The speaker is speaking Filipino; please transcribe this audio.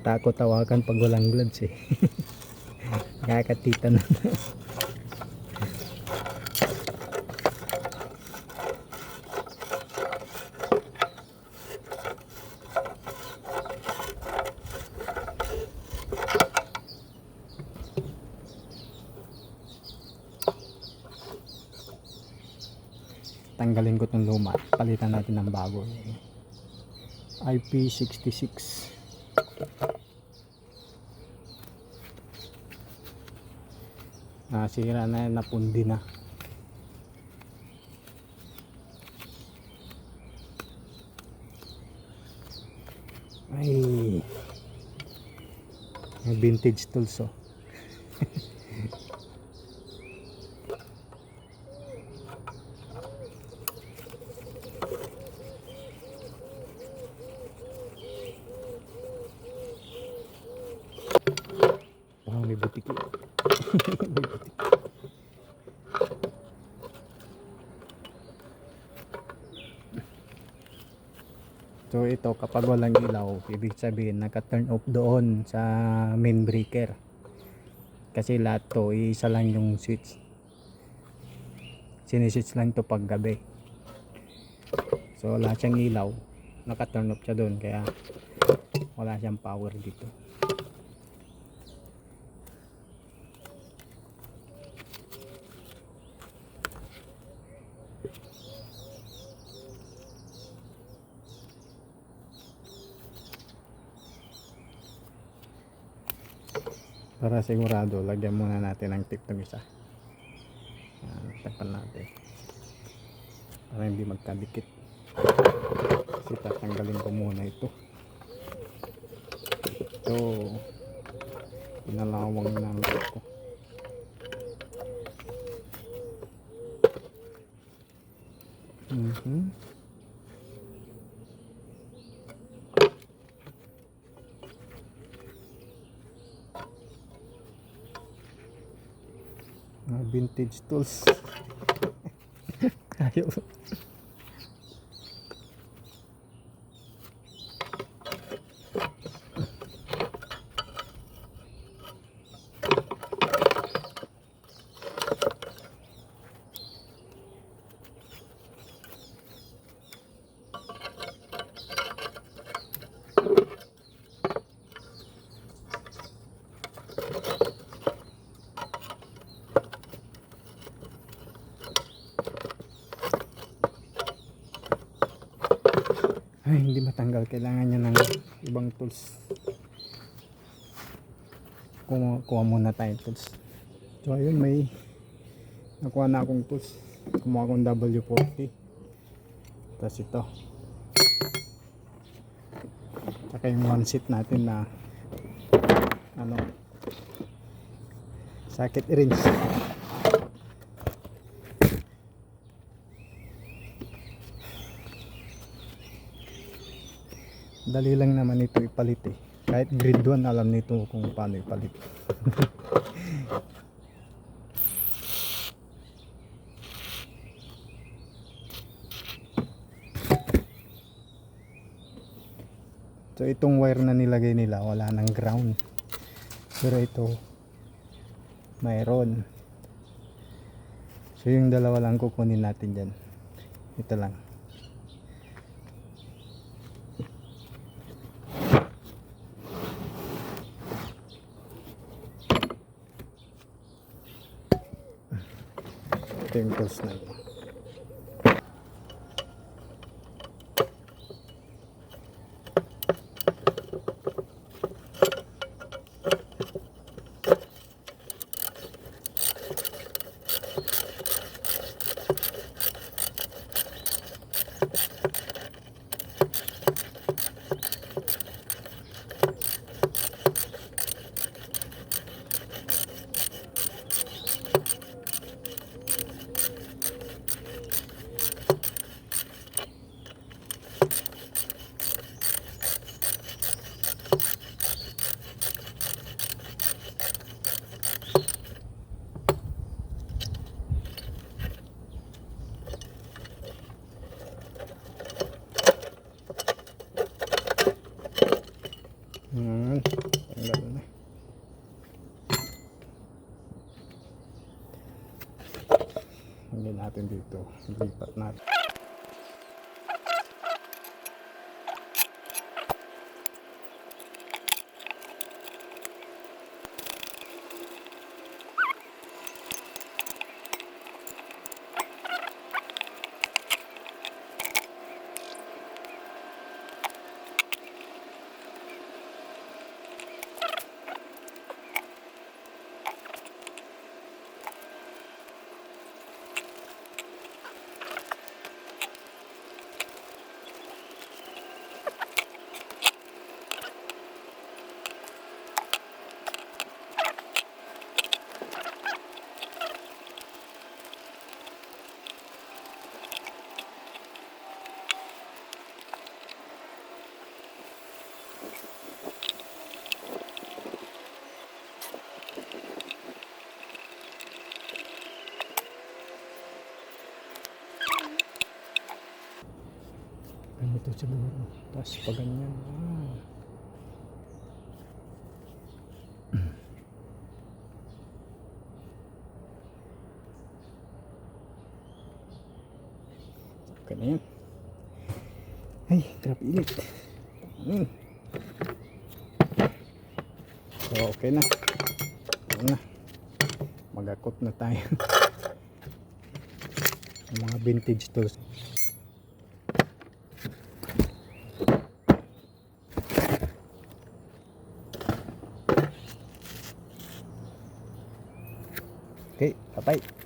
Nakakatakot tawakan pag walang gloves eh. Nakakatita na. Tanggalin ko itong luma. Palitan natin ng bago. IP66. Nasira na yan, napundi na. Ay. May vintage tools oh. Wow, may butik. So ito kapag walang ilaw, ibig sabihin naka-turn off doon sa main breaker. Kasi lahat to isa lang yung switch. Siniswitch lang to pag gabi. So lahat siyang ilaw, naka-turn off siya doon kaya wala siyang power dito. Para sigurado, lagyan muna natin ng tip ng isa. Yan, tapan natin. Para hindi magkadikit. Kasi tatanggalin ko muna ito. Ito. Pinalawang na ito. Mhm. Mga vintage tools. Ayaw. Ay, hindi matanggal. Kailangan niya ng ibang tools. Kuha, kuha muna tayong tools. So, ayun, may nakuha na akong tools. Kumuha akong W40. Tapos ito. Tsaka yung one seat natin na ano socket wrench. Dali lang naman ito ipalit eh. Kahit grade 1 alam nito kung paano ipalit. so itong wire na nilagay nila wala nang ground. Pero ito mayroon. So yung dalawa lang kukunin natin dyan. Ito lang. Tools na yun. Natin dito. Lipat natin. Ganito siguro. Tapos pa ganyan. Ah. Okay na yan. Ay, grabe init. Mm. So, okay na. Ano na. Magakot na tayo. Mga vintage tools. Okay, bye-bye.